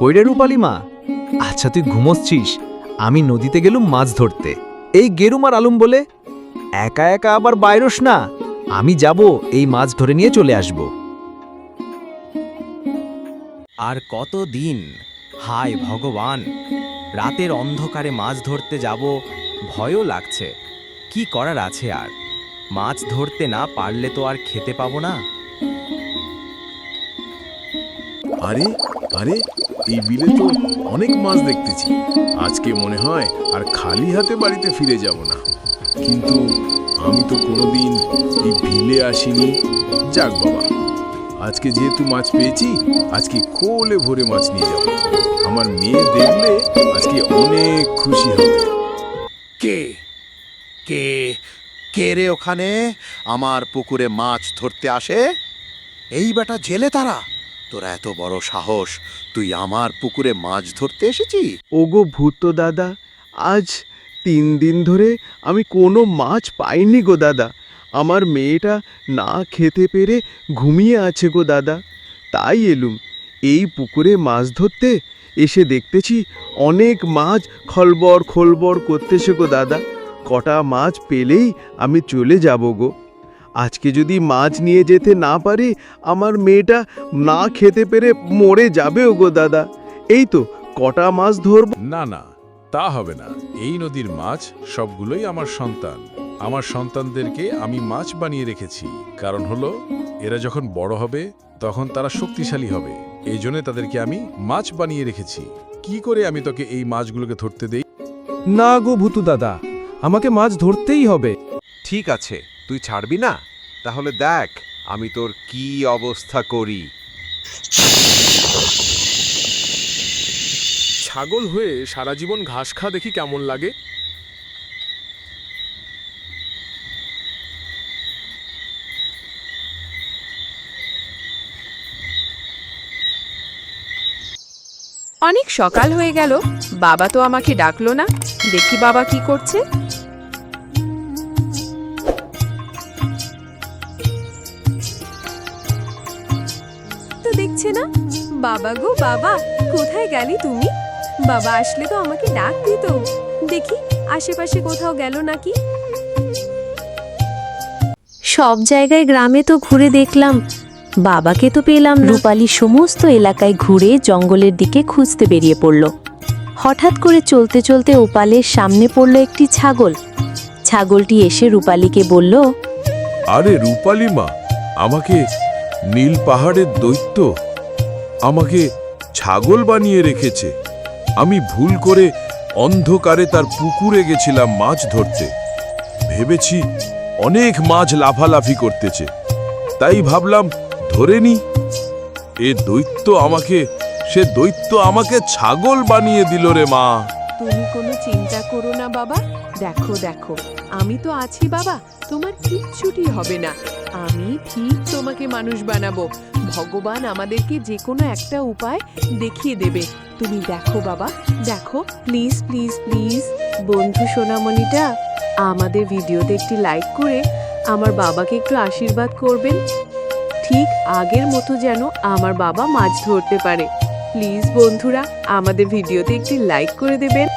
কইরে রূপালি মা আচ্ছা তুই ঘুমোচ্ছিস, আমি নদীতে গেলুম মাছ ধরতে। এই গেরুম আর আলুম বলে, একা একা আবার বাইরস না, আমি যাব, এই মাছ ধরে নিয়ে চলে আসব। আর কত দিন? হায় ভগবান, রাতের অন্ধকারে মাছ ধরতে যাব, ভয়ও লাগছে। কি করার আছে আর? মাছ ধরতে না পারলে তো আর খেতে পাবো না। আরে আরে, এই বিলে তো অনেক মাছ দেখতেছি। আজকে মনে হয় আর খালি হাতে বাড়িতে ফিরে যাব না। কিন্তু আমি তো কোনোদিন এই বিলে আসিনি। যাক বাবা, আজকে যেহেতু মাছ পেয়েছি, আজকে কোলে ভরে মাছ নিয়ে যাব। আমার মেয়ে দেখলে আজকে অনেক খুশি হবে। কে? কে? কে রে ওখানে? আমার পুকুরে মাছ ধরতে আসে? এই বেটা জেলে তারা। তোরা এত বড় সাহস, তুই আমার পুকুরে মাছ ধরতে এসেছি? ওগো ভূত দাদা, আজ তিন দিন ধরে আমি কোনো মাছ পাইনি গো দাদা। আমার মেয়েটা না খেতে পেরে ঘুমিয়ে আছে গো দাদা। তাই এলুম, এই পুকুরে মাছ ধরতে এসে দেখতেছি অনেক মাছ খলবর খোলবর করতেছে গো দাদা। কটা মাছ পেলেই আমি চলে যাব গো। আজকে যদি মাছ নিয়ে যেতে না পারি আমার মেয়েটা না খেতে পেরে মরে যাবে গো দাদা। এই তো কটা মাছ ধরব। না না তা হবে না। এই নদীর মাছ সবগুলোই আমার সন্তান। আমার সন্তানদেরকে আমি মাছ বানিয়ে রেখেছি। কারণ হলো এরা যখন বড় হবে তখন তারা শক্তিশালী হবে। এই জন্য তাদেরকে আমি মাছ বানিয়ে রেখেছি। কি করে আমি তোকে এই মাছগুলোকে ধরতে দেই? না গো ভুতু দাদা আমাকে মাছ ধরতেই হবে। ঠিক আছে তুই ছাড়বি না? তাহলে দেখ আমি তোর কি অবস্থা করি। ছাগল হয়ে সারা জীবন ঘাস খা দেখি কেমন লাগে। অনেক সকাল হয়ে গেল বাবা তো আমাকে ডাকলো না। দেখি বাবা কি করছে। দেখছে না? বাবা গো বাবা কোথায় গেলি তুমি? বাবা আসলে তো আমাকে ডাক দিত। দেখি আশেপাশে কোথাও গেল নাকি? সব জায়গায় গ্রামে তো ঘুরে দেখলাম। বাবাকে তো পেলাম রূপালি সমস্ত এলাকায় ঘুরে জঙ্গলের দিকে খুঁজতে বেরিয়ে পড়ল। হঠাৎ করে চলতে চলতে ওপালের সামনে পড়ল একটি ছাগল। ছাগলটি এসে রূপালীকে বলল আরে রূপালী মা আমাকে নীল পাহাড়ের দৈত্য। আমাকে ছাগল বানিয়ে রেখেছে। আমি ভুল করে অন্ধকারে তার পুকুরে গেছিলাম মাছ ধরতে। ভেবেছি অনেক মাছ লাফালাফি করতেছে। তাই ভাবলাম, ধরে নি। এ দৈত্য আমাকে, সে দৈত্য আমাকে ছাগল বানিয়ে দিল রে মা। তুমি কোনো চিন্তা করো না, বাবা। দেখো দেখো, আমি তো আছি, বাবা। তোমার কিচ্ছুটি হবে না। আমি ঠিক তোমাকে মানুষ বানাবো। ভগবান আমাদেরকে যে কোনো একটা উপায় দেখিয়ে দেবে। তুমি দেখো, বাবা। দেখো প্লিজ প্লিজ প্লিজ বন্ধু সোনামণিটা, আমাদের ভিডিওতে একটি লাইক করে আমার বাবাকে একটু আশীর্বাদ করবেন। ঠিক আগের মতো যেন আমার বাবা মাছ ধরতে পারে। প্লিজ বন্ধুরা, আমাদের ভিডিওতে একটি লাইক করে দেবেন।